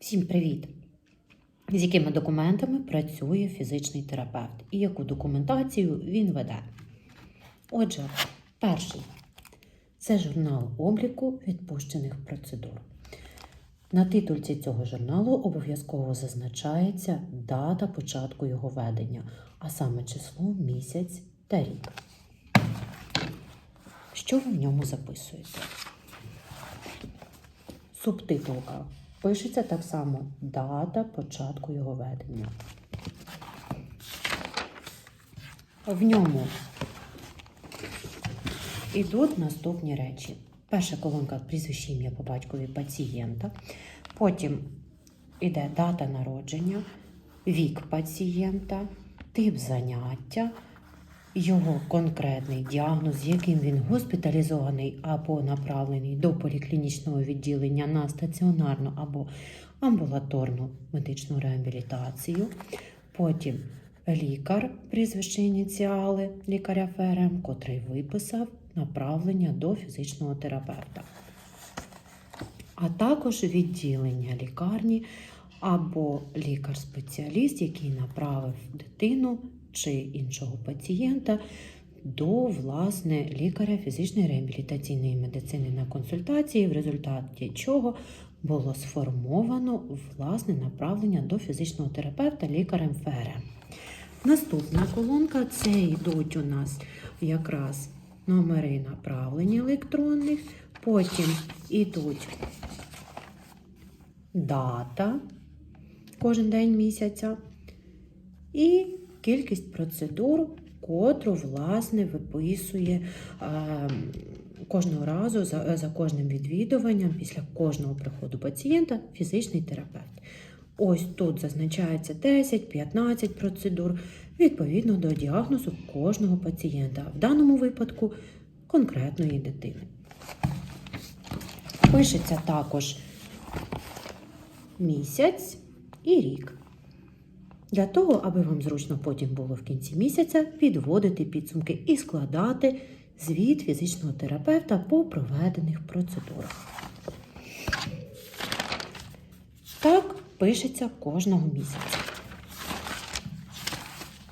Всім привіт! З якими документами працює фізичний терапевт і яку документацію він веде? Отже, перший це журнал обліку відпущених процедур. На титульці цього журналу обов'язково зазначається дата початку його ведення, а саме число, місяць та рік. Що ви в ньому записуєте? Субтитулка. Пишеться так само дата початку його ведення. В ньому йдуть наступні речі. Перша колонка прізвище ім'я по батькові пацієнта. Потім йде дата народження, вік пацієнта, тип заняття, його конкретний діагноз, яким він госпіталізований або направлений до поліклінічного відділення на стаціонарну або амбулаторну медичну реабілітацію. Потім лікар, прізвище ініціали лікаря ФРМ, котрий виписав направлення до фізичного терапевта. А також відділення лікарні або лікар-спеціаліст, який направив дитину чи іншого пацієнта до власне лікаря фізичної реабілітаційної медицини на консультації, в результаті чого було сформовано власне направлення до фізичного терапевта лікарем ФРМ. Наступна колонка це йдуть у нас якраз номери направлень електронних, потім йдуть дата кожен день місяця і кількість процедур, котру, власне, виписує кожного разу за, за кожним відвідуванням після кожного приходу пацієнта фізичний терапевт. Ось тут зазначається 10-15 процедур відповідно до діагнозу кожного пацієнта, в даному випадку конкретної дитини. Пишеться також місяць і рік. Для того, аби вам зручно потім було в кінці місяця підводити підсумки і складати звіт фізичного терапевта по проведених процедурах. Так пишеться кожного місяця.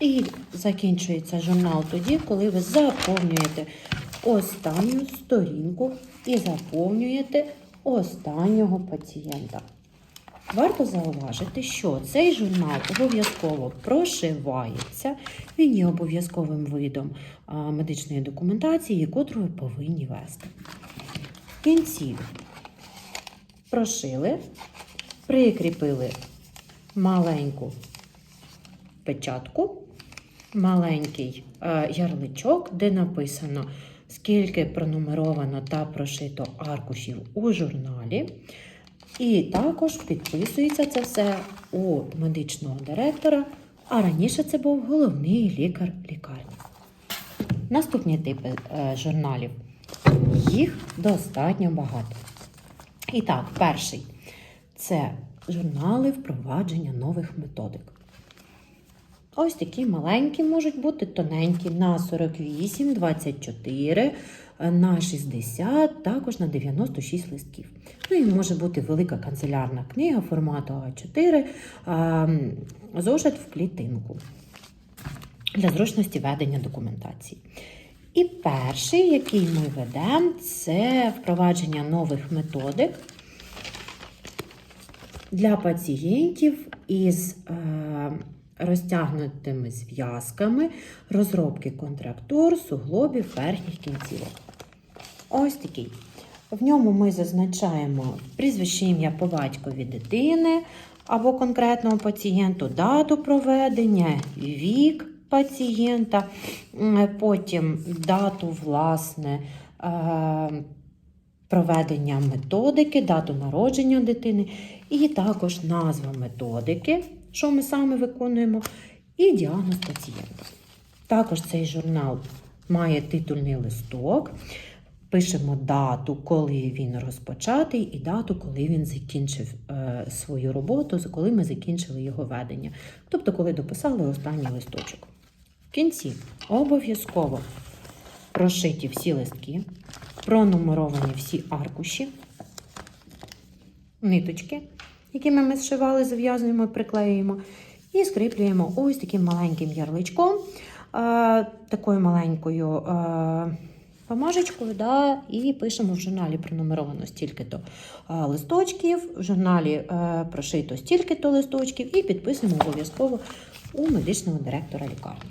І закінчується журнал тоді, коли ви заповнюєте останню сторінку і заповнюєте останнього пацієнта. Варто зауважити, що цей журнал обов'язково прошивається, він є обов'язковим видом медичної документації, котру ви повинні вести. В кінці прошили, прикріпили маленьку печатку, маленький ярличок, де написано, скільки пронумеровано та прошито аркушів у журналі. І також підписується це все у медичного директора, а раніше це був головний лікар лікарні. Наступні типи е, журналів. Їх достатньо багато. І так, перший це журнали впровадження нових методик. Ось такі маленькі можуть бути тоненькі на 48, 24, на 60, також на 96 листків. Ну і може бути велика канцелярна книга формату А4, ем, зошит в клітинку для зручності ведення документації. І перший, який ми ведемо, це впровадження нових методик для пацієнтів із е, розтягнутими зв'язками, розробки контрактур, суглобів, верхніх кінцівок. Ось такий. В ньому ми зазначаємо прізвище ім'я по батькові дитини або конкретного пацієнту, дату проведення, вік пацієнта, потім дату, власне, е, проведення методики, дату народження дитини, і також назва методики, що ми саме виконуємо, і діагноз пацієнта. Також цей журнал має титульний листок. Пишемо дату, коли він розпочатий, і дату, коли він закінчив е, свою роботу, коли ми закінчили його ведення. Тобто, коли дописали останній листочок. В кінці обов'язково прошиті всі листки, пронумеровані всі аркуші, ниточки, якими ми зшивали, зав'язуємо, приклеюємо. І скріплюємо ось таким маленьким ярличком, е, такою маленькою е, бумажечкою, да, і пишемо в журналі пронумеровано стільки-то е, листочків, в журналі прошито стільки-то листочків, і підписуємо обов'язково у медичного директора лікарні.